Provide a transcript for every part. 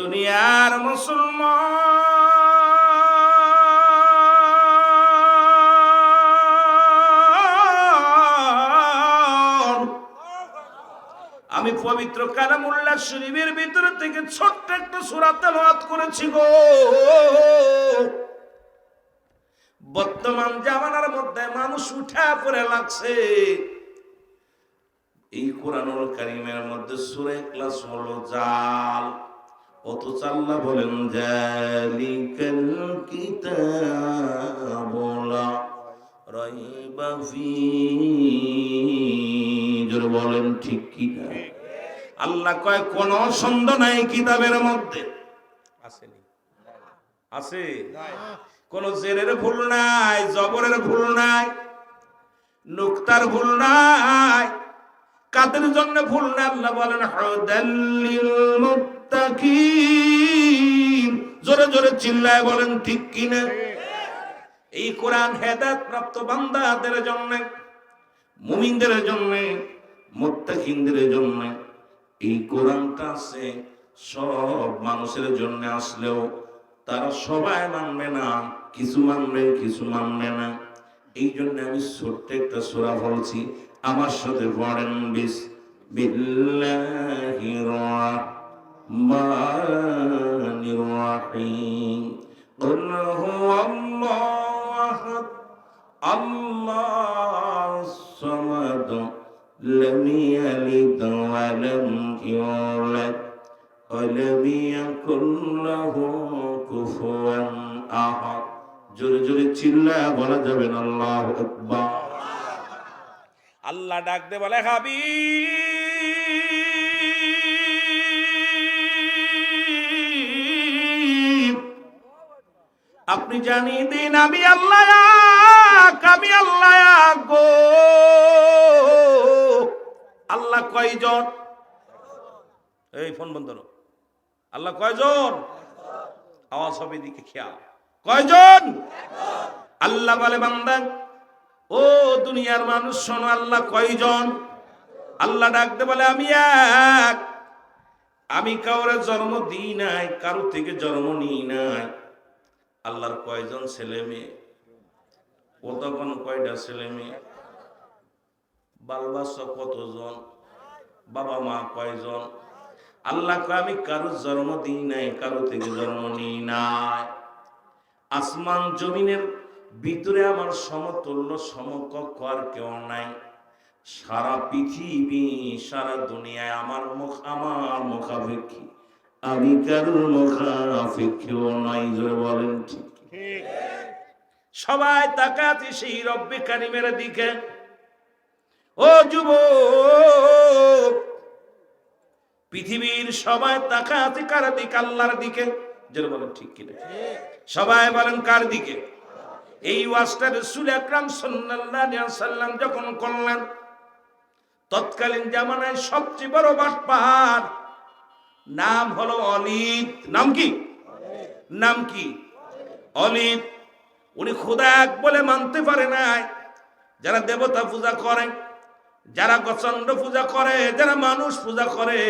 দুনিয়ার মুসলমান। আমি পবিত্র কালামুল্লাহ শরীফের ভিতরে থেকে ছোট্ট একটা সুরা তেলাওয়াত করেছি গো। বর্তমান জামানার মধ্যে মানুষ উঠা করে লাগছে। এই কোরআনুল কারিমের মধ্যে সুরে ক্লাস হলো জাল। অথচ আল্লাহ বলেন জালিকাল কিতাবুলা রাইবা ফি জোরে বলেন ঠিক কি না আল্লাহ কয় কোন সন্দেহ নাই কিতাবের মধ্যে। আসেনি। আছে? কোন জেরের ভুল নাই জবরের ভুল নাই নুক্তার ভুল নাই কাদের জন্য ভুল না আল্লাহ বলেন হুদাল্লিল মুত্তাকিন। জোরে জোরে চিল্লায় বলেন, ঠিক কিনা? এই কোরআন হেদায়েত প্রাপ্ত বান্দাদের জন্য, মুমিনদের জন্য, মুত্তাকিনদের জন্য, এই কোরআনটা আছে, সব মানুষের জন্য আসলেও তারা সবাই মানবে না, কিছু মানবে কিছু মানবে না। এই জন্য আমি ছোট্ট একটা সোরা বলছি, আমার সাথে পড়েন বিস বিল্লাহির রহমানির রহিম قل هو الله أحد الله الصمد لم يلد ولم يولد ولم يكن له كفوا أحد জোরে জোরে চিল্লা বলা যাবে না আল্লাহ আকবার আল্লাহ ডাক দে বলে হাবি আপনি জানিয়ে দিন, আমি আল্লাহ আমি আল্লাহ গো। আল্লাহ কয়জন? এই ফোন বন্ধ আল্লাহ কয়জন? আওয়াজ হবে দিকে খেয়াল। কয়জন? আল্লাহ বলে বান্দা, ও দুনিয়ার মানুষ, শোনো, আল্লাহ কয়জন? আল্লাহ ডাকতে বলে, আমি এক। আমি কাউরে জন্ম দিই নাই, কারও থেকে জন্ম নিই নাই। আল্লাহর কয়জন ছেলে মেয়ে? ও তখন কয়টা ছেলে মেয়ে? বাল বাচ্চা কতজন? বাবা মা কয়জন? আল্লাহ কয়, আমি কারও জন্ম দিই নাই, কারও থেকে জন্ম নিই নাই। আসমান জমিনের ভিতরে আমার সমতুল্য সমকক্ষ আর কেউ নাই। সারা পৃথিবী, সারা দুনিয়ায় আমার মুখ, আমার মুখাপেক্ষী। আমি কারোর মুখাপেক্ষীও নাই, জোরে বলেন ঠিক। সবাই তাকাতে সেই রব্বে কারিমের দিকে। ও যুব পৃথিবীর সবাই তাকাতে কার দিকে? আল্লাহর দিকে। জোরে বলেন ঠিক কিনা? সবাই বলেন কার দিকে? এই ওয়াজটা রসুল আকরাম সাল্লাল্লাহু আলাইহি সাল্লাম যখন করলেন তৎকালীন জামানায় সবচেয়ে বড় বাটপার নাম হলো অলিদ। নাম কি? নাম কি? অলিদ। উনি খোদা এক বলে মানতে পারে নাই। যারা দেবতা পূজা করে, যারা গচন্ড পূজা করে, যারা মানুষ পূজা করে,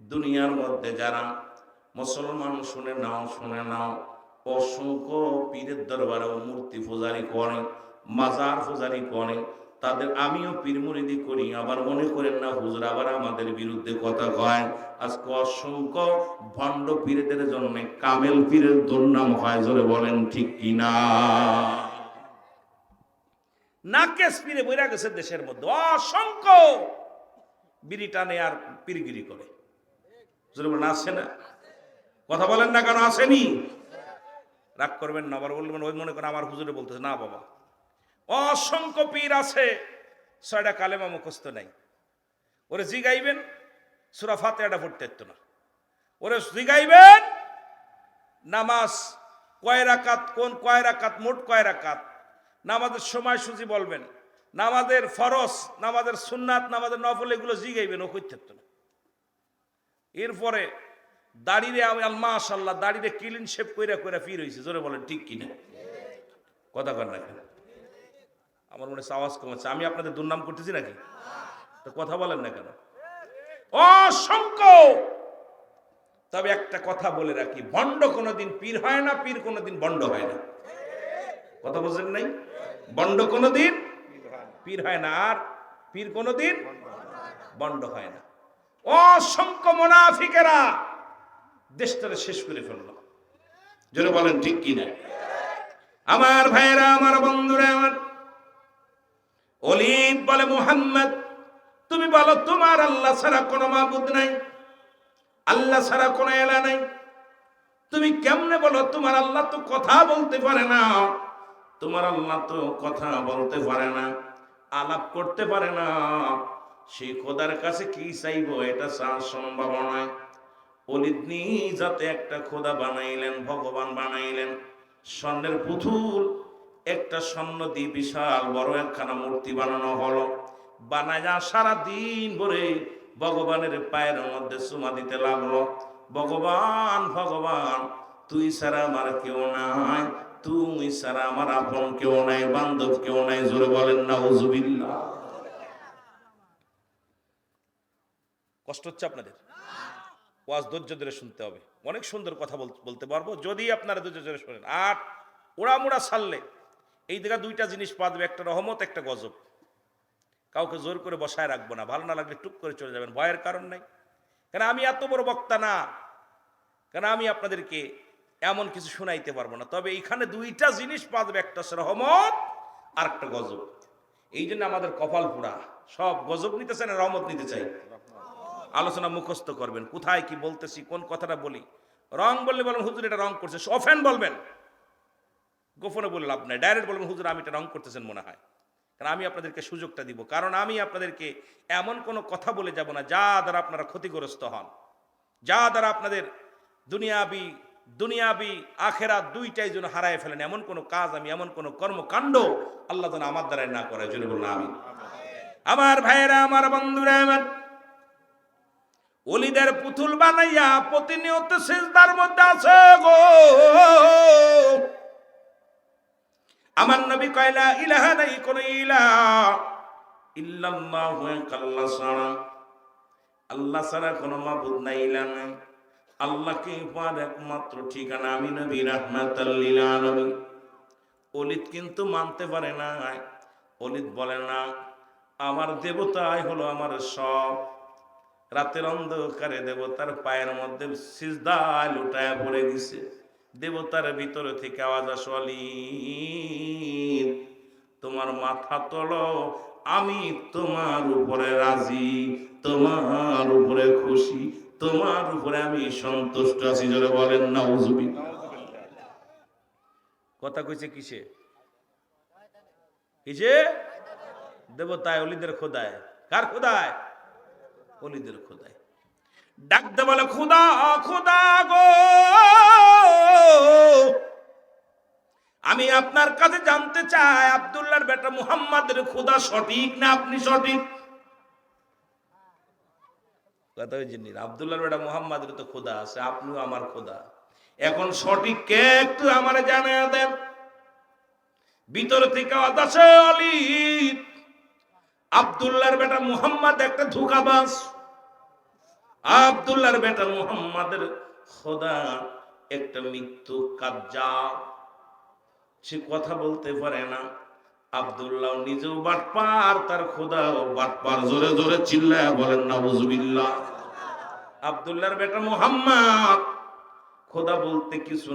দুনিয়ার মধ্যে যারা মুসলমান শুনে নাও শুনে নাও, অসংখ্য পীরের দরবারে মূর্তি পূজারি করে, মাজার পূজারি করে তাদের আমিও পীর মুরিদি করি। আবার মনে করেন না, হুজুর আবার আমাদের বিরুদ্ধে কথা কয়। আজকে অসংখ্য ভণ্ড পীরেদের জন্য কামেল পীরের দুর্নাম হয়, জোরে বলেন ঠিক কিনা নাকেশ পীরে বইরা গেছে দেশের মধ্যে। অসংখ্য বিরিটানে আর পীরগিরি করে। জোরে বলেন আসছে না? কথা বলেন না কেন, আসেনি? রাগ করবেন না, আবার বলবেন, ওই মনে করেন আমার হুজুরে বলতেছে, না বাবা। অসংখ্য পীর আছে। ছয়টা কালেমা মুখস্থ নাই। ওরে জিগাইবেন, সুরা ফাতেহাটা পড়তে হতো না। ওরে জিগাইবেন, নামাজ কয় রাকাত, কোন কয় রাকাত, মোট কয় রাকাত? নামাজের সময় সূচি বলবেন। নামাজের ফরস নামাজের সুন্নাত, নামাজের নফল, এগুলো জিগাইবেন, ও করতে না। এরপরে দাড়িরে আমি আল্লাহ আল্লাহ দাড়িরে ক্লিন শেপ কইরা কইরা ফির হয়েছে জোরে বলেন, ঠিক কিনা? কথা কর না আমার মনে আওয়াজ কমেছে আমি আপনাদের দুর্নাম করতেছি নাকি? তো কথা বলেন না কেন? অসংখ্য! তবে একটা কথা বলে রাখি বন্ড কোনোদিন পীর হয় না, পীর কোনোদিন বন্ড হয় না। কথা বলছেন নাই? বন্ড কোনোদিন পীর হয় না, আর পীর কোনোদিন বন্ড হয় না। অসংখ্য মোনাফিকেরা দেশটারে শেষ করে ফেলল। জোরে বলেন, ঠিক কি না আমার ভাইয়েরা, আমার বন্ধুরা, আমার অলিদ বলে, মুহাম্মদ, তুমি বলো, তোমার আল্লাহ ছাড়া কোনো মাহবুদ নাই, আল্লাহ ছাড়া কোনো এলা নাই। তুমি কেমনে বলো, তোমার আল্লাহ তো কথা বলতে পারে না। তোমার আল্লাহ তো কথা বলতে পারে না, আলাপ করতে পারে না। সেই খোদার কাছে কি চাইব, এটা চাওয়ার সম্ভাবনা নয় অলিদনি যাতে একটা খোদা বানাইলেন, ভগবান বানাইলেন। স্বর্ণের পুতুল একটা স্বর্ণ দিয়ে বিশাল বড় একখানা মূর্তি বানানো হলো। বানায় সারা দিন ভরে ভগবানের পায়ের মধ্যে চুমা দিতে লাগল। ভগবান ভগবান, তুই ছাড়া আমার কেউ নাই, তুই ছাড়া আমার আপন কেউ নাই, বান্ধব কেউ নাই, জোরে বলেন না হুজুবিল্লাহ কষ্ট হচ্ছে আপনাদের? ওয়াজ ধৈর্য ধরে শুনতে হবে। অনেক সুন্দর কথা বল- বলতে পারব। যদি আপনারা ধৈর্য ধরে শোনেন। আর ওড়ামুড়া ছাড়লে এই জায়গা দুইটা জিনিস পাওয়া যাবে, একটা রহমত, একটা গজব। কাউকে জোর করে বসায় রাখব না, ভালো না লাগলে টুক করে চলে যাবেন, ভয়ের কারণ নাই। কেন আমি এত বড় বক্তা না? কেন আমি আপনাদেরকে এমন কিছু শোনাইতে পারব না? তবে এইখানে দুইটা জিনিস পাওয়া যাবে, একটা রহমত, আর একটা গজব। এই জন্য আমাদের কপাল পুরা। সব গজব নিতে চাই না রহমত নিতে চাই। আলোচনা মুখস্থ করবেন। কোথায় কি বলতেছি, কোন কথাটা বলি? রং বললে বলেন, হুজুর এটা রং করছে অফেন বলবেন। গোপনে বলে লাভ নাই। ডাইরেক্ট বলবেন, হুজুর, আমি এটা রং করতেছেন মনে হয়। কারণ আমি আপনাদেরকে সুযোগটা দিব। কারণ আমি আপনাদেরকে এমন কোনো কথা বলে যাব না, যা দ্বারা আপনারা ক্ষতিগ্রস্ত হন। যা দ্বারা আপনাদের দুনিয়াবি দুনিয়াবি আখেরা দুইটাই যেন হারায় ফেলেন। এমন কোনো কাজ আমি, এমন কোনো কর্মকাণ্ড আল্লাহ যেন আমার দ্বারাই না করে। জন্য বললাম আমি আমার ভাইয়েরা, আমার বন্ধুরা, আমার অলিদের পুতুল বানাইয়া প্রতিনিয়ত সেজদার মধ্যে আছে গো। আমার নবী কয়লা ইলাহা নাই, কোন ইলা ইল্লাল্লাহু আল্লাহ ছাড়া। আল্লাহ ছাড়া কোনো মাবুদ নাই, ইলা নাই। আল্লাহকে পার একমাত্র ঠিকানা আমি নবী রাহমাতাল্লিল আলামিন। অলিদ কিন্তু মানতে পারে না অলিদ বলে না, আমার দেবতাই হলো আমার সব। রাতের অন্ধকারে দেবতার পায়ের মধ্যে সিজদায় লুটায় পড়ে গেছে। দেবতার ভিতরে থেকে আওয়াজ আসলি তোমার মাথা তোলো, আমি তোমার উপরে রাজি, তোমার উপরে খুশি, তোমার উপরে আমি সন্তুষ্ট আছি, জোরে বলেন না উজুবি কথা কইছে কিসে? কিসে? দেবতায়, অলিদের খোদায়। কার খোদায়? অলিদের খোদায়। ডাকতে বলে, খুদা খুদা গো! আমি আপনার কাছে জানতে চাই, আব্দুল্লাহর বেটা মুহাম্মাদের খুদা সঠিক না আপনি সঠিক? কথা ওই জিনিস আব্দুল্লাহর বেটা মুহাম্মাদের তো খোদা আছে, আপনিও আমার খোদা এখন সঠিক কে? একটু আমার জানা দেন। ভিতর থেকে আওয়াজ আছে অলি আব্দুল্লাহর বেটা মুহাম্মদ একটা ধোকাবাজ। আব্দুল্লাহর বেটা মুহাম্মাদের খোদা একটা মৃত্যু, কাজ্জা। সে কথা বলতে পারে না। আব্দুল্লাহ নিজেও বাটপার, তার বাটপার। জোরে জোরে চিল্লায় বলেন না বেটা মুহাম্মদ। খোদা বলতে কিছু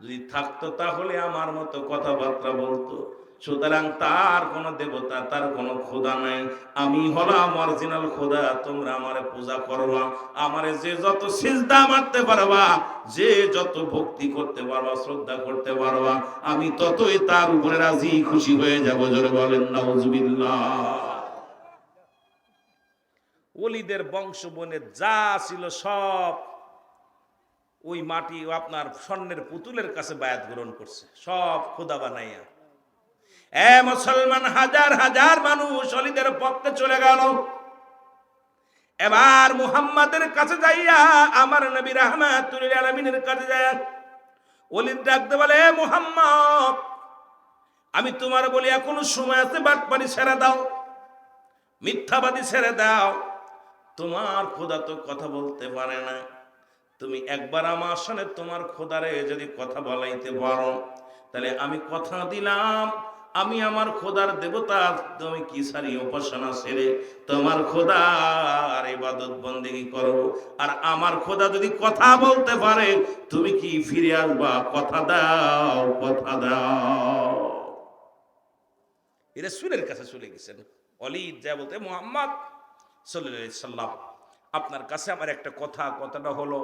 যদি থাকতো তাহলে আমার মতো কথাবার্তা বলতো। সুতরাং তার কোনো দেবতা, তার কোনো খোদা নাই। আমি হলাম অরিজিনাল খোদা তোমরা আমারে পূজা করবা আমারে যে যত সিজদা মারতে পারবা, যে যত ভক্তি করতে পারবা, শ্রদ্ধা করতে পারবা, আমি ততই তার উপরে রাজি, খুশি হয়ে যাব। জোরে বলেন, নাউজুবিল্লাহ। ওলিদের বংশ বনে যা ছিল সব ওই মাটি আপনার স্বর্ণের পুতুলের কাছে বায়াত গ্রহণ করছে। সব খোদা বানাইয়া। এ মুসলমান, হাজার হাজার মানুষ অলিদের পক্ষে চলে গেল। এবার মুহাম্মাদের কাছে যাইয়া আমার নবী রহমাতুল আলমিনের কাছে যায়। অলিদ ডাকতে বলে, "এ মুহাম্মদ, আমি তোমার বলি, এখনও সময় আছে বাটপানি ছেড়ে দাও, মিথ্যাবাদী ছেড়ে দাও। তোমার খোদা তো কথা বলতে পারে না। তুমি একবার আমার সঙ্গে তোমার খোদারে যদি কথা বলাইতে পারো, তাহলে আমি কথা দিলাম আমি আমার খোদার দেবতা, তুমি কি সারি উপাসনা সেরে তোমার খোদার ইবাদত বন্দেগী করো? আর আমার খোদা যদি কথা বলতে পারে, তুমি কি ফিরে আসবা? কথা দাও কথা দাও। এরা সুরের কাছে চলে গেছেন। অলিদ যা বলতে, মোহাম্মদ সাল্লাম, আপনার কাছে আমার একটা কথা, কথাটা হলো,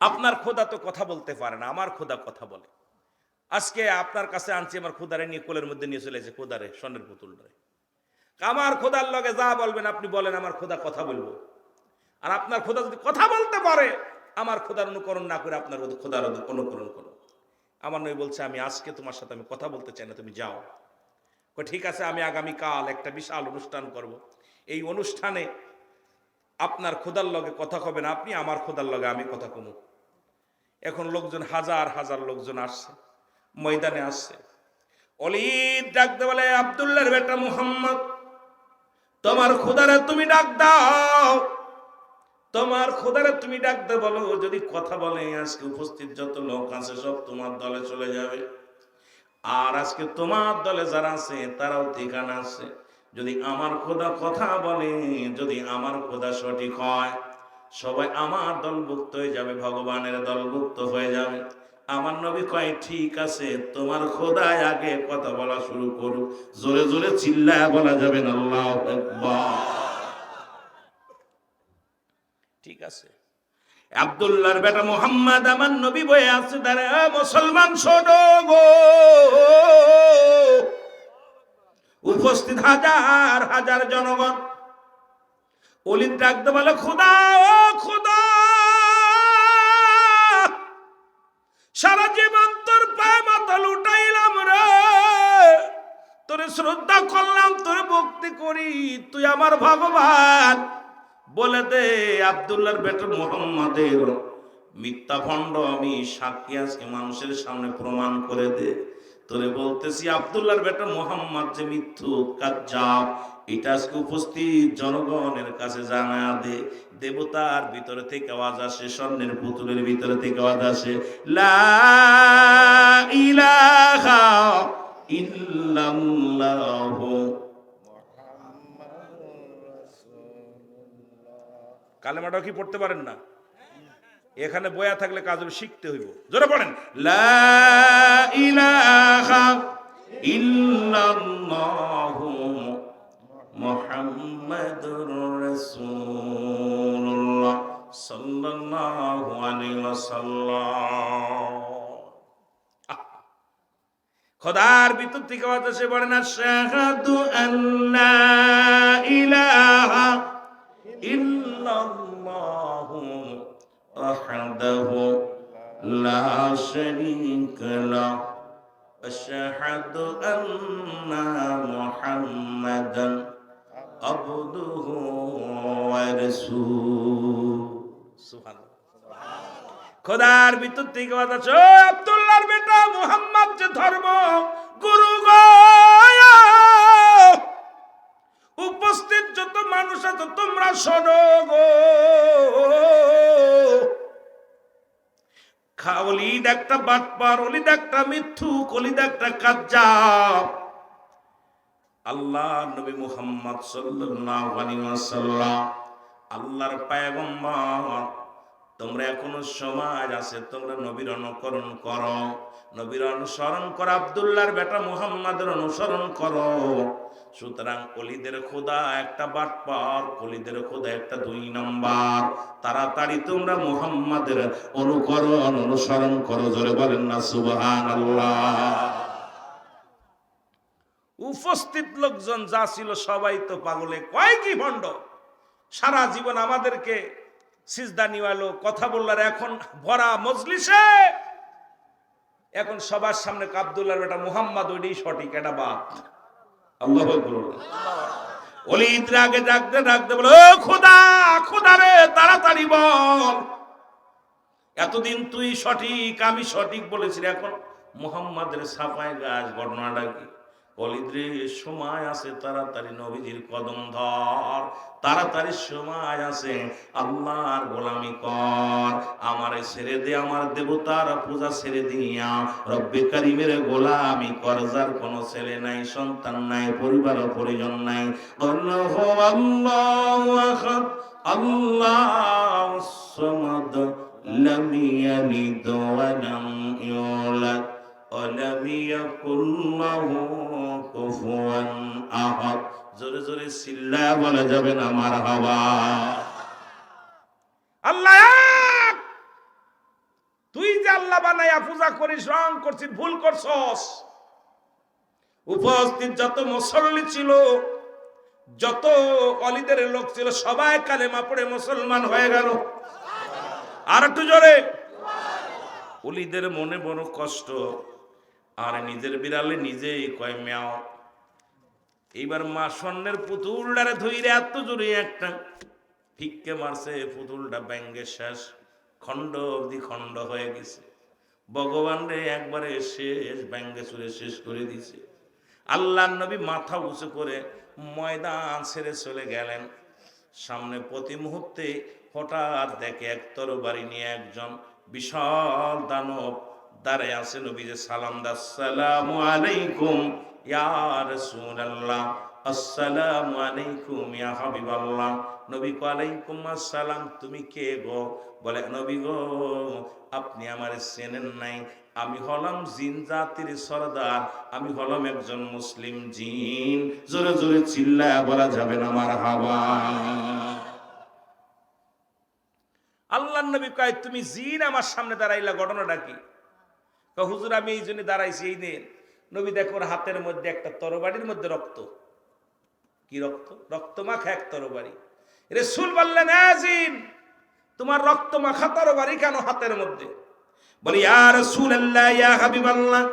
আপনার খোদা তো কথা বলতে পারে না, আমার খোদা কথা বলে। আজকে আপনার কাছে আনছি, আমার খোদারে নিয়ে কোলের মধ্যে নিয়ে চলেছে খোদারে স্বর্ণের পুতুলটারে। আমার খোদার লগে যা বলবেন, আপনি বলেন, আমার খোদা কথা বলব। আর আপনার খোদা যদি কথা বলতে পারে, আমার খোদার অনুকরণ না করে আপনার খোদার অনুকরণ করো। আমার নয় বলছে, আমি আজকে তোমার সাথে আমি কথা বলতে চাই না, তুমি যাও। ঠিক আছে, আমি আগামীকাল একটা বিশাল অনুষ্ঠান করব। এই অনুষ্ঠানে আপনার খোদার লগে কথা কবেন, আপনি আমার খোদার লগে আমি কথা কমু। এখন লোকজন, হাজার হাজার লোকজন আসছে। ময়দানে আসছে। অলিদ ডাকতে বলে, আবদুল্লাহর বেটা মুহাম্মদ, তোমার খোদারে তুমি ডাক দাও। তোমার খোদারে তুমি ডাকতে বলো, যদি কথা বলে, আজকে উপস্থিত যত লোক আছে, সব তোমার দলে চলে যাবে। আর আজকে তোমার দলে যারা আছে, তারাও ঠিকানা আছে। যদি আমার খোদা কথা বলে, যদি আমার খোদা সঠিক হয়, সবাই আমার দলভুক্ত হয়ে যাবে, ভগবানের দলভুক্ত হয়ে যাবে। আমার নবী কয়, ঠিক আছে, তোমার খোদায় আগে কথা বলা শুরু করুক। জোরে জোরে চিল্লায় বলা যাবে না, আল্লাহ ঠিক আছে। আব্দুল্লাহর বেটা মোহাম্মদ আমার নবী বয়ে আছে তারা মুসলমান শোনো গো। উপস্থিত হাজার হাজার জনগণ। অলিদ ডাকতে বলে, খোদা, ও তুই আমার ভগবান। বলে দে আবদুল্লাহর বেটা মোহাম্মদের মিথ্যা ভণ্ড আমি সাক্ষী আজকে মানুষের সামনে প্রমাণ করে দে। তোরে বলতেছি, আবদুল্লাহর বেটা মোহাম্মদ যে মিথ্যু কাজ্জাব, এটা আজকে উপস্থিত জনগণের কাছে জানা দে। দেবতার ভিতরে থেকে আওয়াজ আসে, স্বর্ণের পুতুলের ভিতরে থেকে আওয়াজ আসে। লা কালেমাটাও কি পড়তে পারেন না? এখানে বয়া থাকলে কাজ শিখতে হইব। জোরে পড়েন। খোদার ভিতর থেকে আওয়াজ আসে বলেন, আশহাদু আল্লা ইলাহা লা শারীকা লাহু আশহাদু আন্না মুহাম্মাদান আবদুহু ওয়া রাসূলুহু খোদার ভিতর থেকে "ও আব্দুল্লাহর বেটা মুহাম্মদ যে ধর্ম, গুরু উপস্থিত যত মানুষ আছে তোমরা শোনো গো। খা- অলিদ একটা বাটপার, অলিদ একটা মিথ্যু অলিদ একটা কাজ্জাব। আল্লাহ নবী মুহাম্মদ সাল্লাল্লাহু আলাইহি ওয়াসাল্লাম, আল্লাহর পায়গম্বর, তোমরা এখনও সমাজ আছে, তোমরা নবীর অনুকরণ করো, নবীর অনুসরণ করো, আব্দুল্লাহর বেটা মুহাম্মাদের অনুসরণ করো। সুতরাং অলিদের খোদা একটা বাটপার অলিদের খোদা একটা দুই নাম্বার। তাড়াতাড়ি তোমরা মুহাম্মাদের অনুকরণ, অনুসরণ করো, জোরে বলেন না, সুবহানাল্লাহ। উপস্থিত লোকজন যা ছিল সবাই তো পাগলে। কয় কি ভণ্ড? সারা জীবন আমাদেরকে সিজদা নিওয়ালো, কথা বললার এখন ভরা মজলিসে। এখন সবার সামনে আব্দুল্লাহর বেটা মুহাম্মদ, ওইটাই সঠিক, এটা বাদ। আল্লাহ অলিদ আগে ডাকতে ডাকতে বলে, ও খোদা খোদা রে, তাড়াতাড়ি বল। এতদিন তুই সঠিক, আমি সঠিক বলেছি এখন মোহাম্মদের সাফাই গাছ ঘটনাটা কি? সময় আছে তাড়াতাড়ি নবীজির কদম ধর। তাড়াতাড়ি সময় আছে আল্লাহর গোলামি কর। আমারে ছেড়ে দে, আমার দেবতার পূজা ছেড়ে দিয়া। রব্বে কারিমের গোলামি কর, যার কোনো ছেলে নাই, সন্তান নাই, পরিবার পরিজন নাই। আল্লাহ আল্লাহ আল্লাহ সামাদ ولم يكن له كفوا أحد জোরে জোরে চিল্লা বলা যাবে না আমার হাওয়া আল্লাহ এক! তুই যে আল্লাহ বানাইয়া পূজা করিস রং করছিস ভুল করছস উপস্থিত যত মুসল্লি ছিল যত অলিদের লোক ছিল সবাই কালেমা পড়ে মুসলমান হয়ে গেল আর একটু জোরে অলিদের মনে বড় কষ্ট আর নিজের বিড়ালে নিজেই কয় মেয়াও। এইবার মা স্বর্ণের পুতুলটারে ধইরে এত জোরে একটা ফিক্কে মারছে পুতুলটা ব্যাঙ্গে শেষ। খণ্ড অবধি খণ্ড হয়ে গেছে। ভগবান রে একবারে শেষ, ব্যাঙ্গে চুরে শেষ করে দিছে। আল্লাহ নবী মাথা উঁচু করে ময়দান ছেড়ে চলে গেলেন। সামনে প্রতি মুহূর্তে হঠাৎ দেখে এক তরবারি নিয়ে একজন বিশাল দানব দাঁড়ায় আছে নবী যে সালাম দাসালামু আলাইকুম, ইয়া রাসূলুল্লাহ, আসসালামু আলাইকুম, ইয়া হাবিবাল্লাহ। নবী আলাইকুম আসসালাম, তুমি কে গো? বলে, নবী গো, আপনি আমার চেনেন নাই। আমি হলাম জিন জাতির সরদার, আমি হলাম একজন মুসলিম জিন। জোরে জোরে চিল্লায় বলা যাবে না আমার হাওয়া। আল্লাহ নবী কয়, তুমি জিন আমার সামনে দাঁড়াইলা, ঘটনাটা কি? হুজুর আমি এই জন্য দাঁড়াইছি এই দিন নবী দেখো ওর হাতের মধ্যে একটা তরবারির মধ্যে রক্ত। কি রক্ত? রক্ত মাখা এক তরবারি। রেসুল বললেন "হ্যাঁ, জিন তোমার রক্ত মাখা তরবারি কেন হাতের মধ্যে? বলি আর রসুল আল্লাহ ইয়া হাবিবাল্লাহ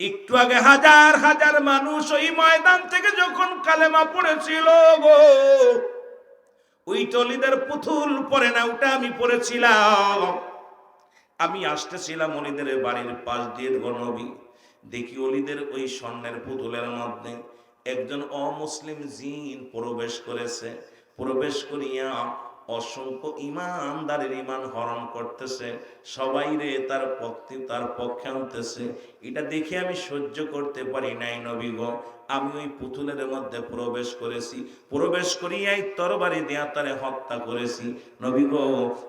একটু আগে হাজার হাজার মানুষ ওই ময়দান থেকে যখন কালেমা পড়েছিল গো ওই টলিদের পুতুল পরে না ওটা আমি পড়েছিলাম। আমি আসতেছিলাম অলিদের বাড়ির পাশ দিয়ে গণবি দেখি অলিদের ওই স্বর্ণের পুতুলের মধ্যে একজন অমুসলিম জিন প্রবেশ করেছে। প্রবেশ করিয়া অসংখ্য ইমানদারের ইমান হরণ করতেছে। সবাই রে তার পক্ষে তার পক্ষে আনতেছে। এটা দেখে আমি সহ্য করতে পারি নাই নবী গো। আমি ওই পুতুলের মধ্যে প্রবেশ করেছি। প্রবেশ করিয়াই তরবারি দিয়া তারে হত্যা করেছি। নবী গো,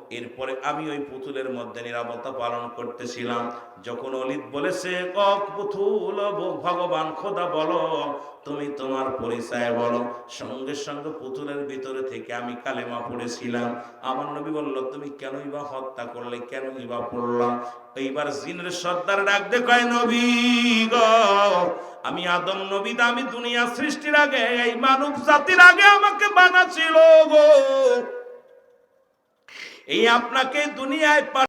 এরপরে আমি ওই পুতুলের মধ্যে নিরাপত্তা পালন করতেছিলাম। যখন অলিত বলেছে, কক পুতুল ভগবান খোদা বলো, তুমি তোমার পরিচয় বলো। সঙ্গে সঙ্গে পুতুলের ভিতরে থেকে আমি কালেমা পড়েছিলাম। আমার নবী বলল, তুমি কেনই বা হত্যা করলে, কেনই বা পড়লাম এইবার জিনের সর্দার ডাক দে কয় নবী গ। আমি আদম নবী আমি দুনিয়া সৃষ্টির আগে, এই মানব জাতির আগে আমাকে বানাছিল গো। এই আপনাকে দুনিয়ায়